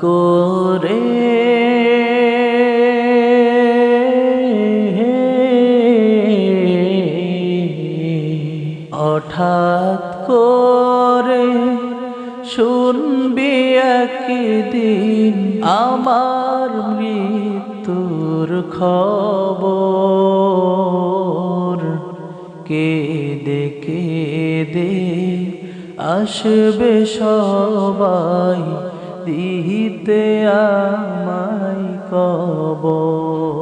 করে। হঠাৎ করে শুনবি একদিন আমার মৃত্যুর খবর। কেঁদে দে আসবে সবাই দিতে আমায় কবর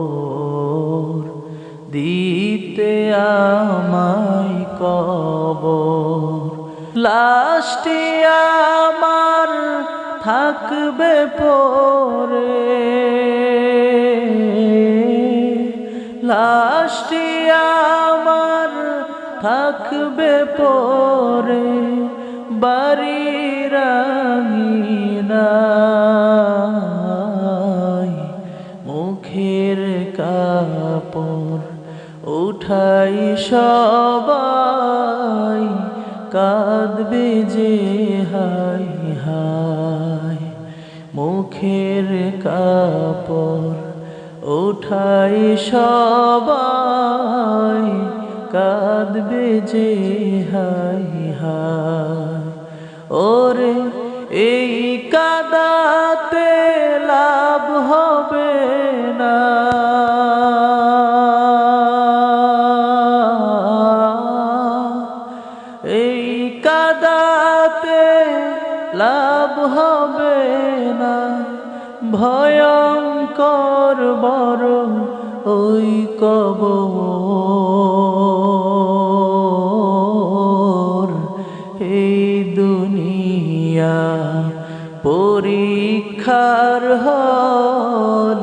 দিতে আমায় কবর। লাশটি আমার থাকবে পরে, লাশটি আমার থাকবে পরে বাড়ির আঙিনায় মুখের কাপড় উঠাই সবাই কাঁদবে যে হাই হাই মুখের কাপড় উঠাই সবাই কাঁদবে যে হাই হাই ওরে এই কাদাতে লাভ হবে না। এই কাদাতে লাভ হবে না। ভয়ঙ্কর বড় ওই কবর। পরীক্ষার হল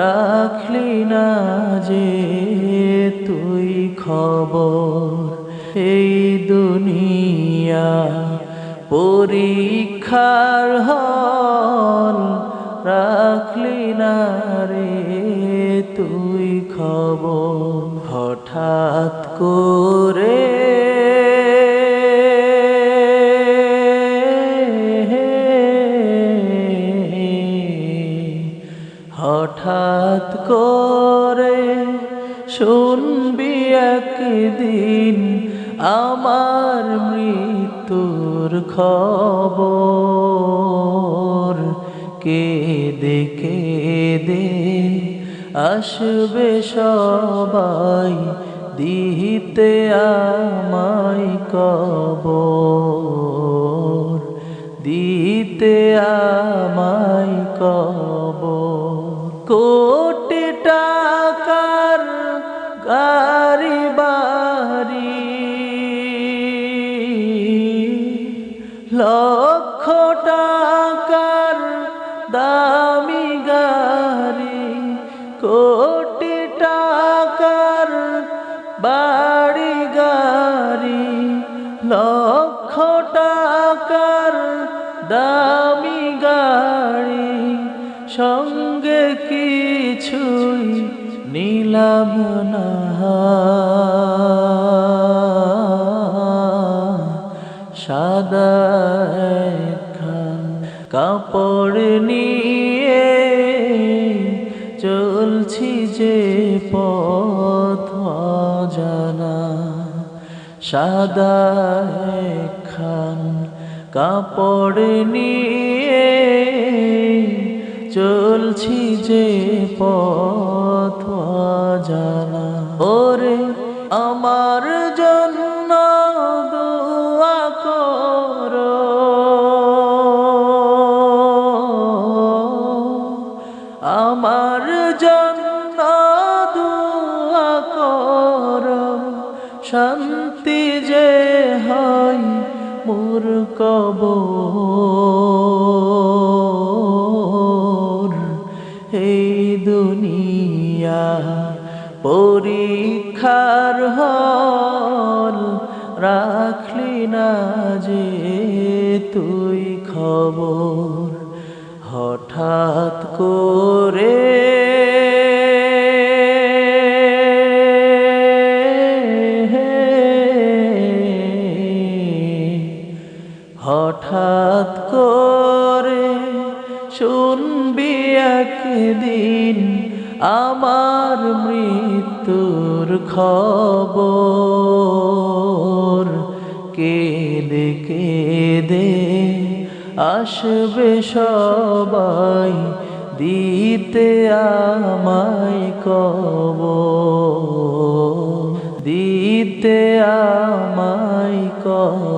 রাখলি না যে তুই খবর। এই দুনিয়া পরীক্ষার হল রাখলি না রে তুই খবর। হঠাৎ করে হঠাৎ করে শুনবি একদিন আমার মৃত্যুর খবর। কেঁদে কেঁদে আসবে সবাই দিতে আমায় কবর। দিতে আমায় কবর। লক্ষ টাকার দামি গাড়ি, কোটি টাকার বাড়ি গাড়ি, লক্ষ টাকার দামি গাড়ি। সঙ্গে কিছুই নিলাম না। কাপড় নিয়ে চলছি যে পথ জানা সাদা খান কাপড় নিয়ে চলছি যে পথ জানা আমার জন্য দোয়া করো। শান্তি যে হয় মোর কবর। এই দুনিয়া পরীক্ষার হল, রাখলি না যে তুই খবর। হঠাৎ করে হঠাৎ করে দিন আমার মৃত্যুর খবর। কেঁদে কেঁদে আসবে সবাই দিতে আমায় কব দিতে আমায় কব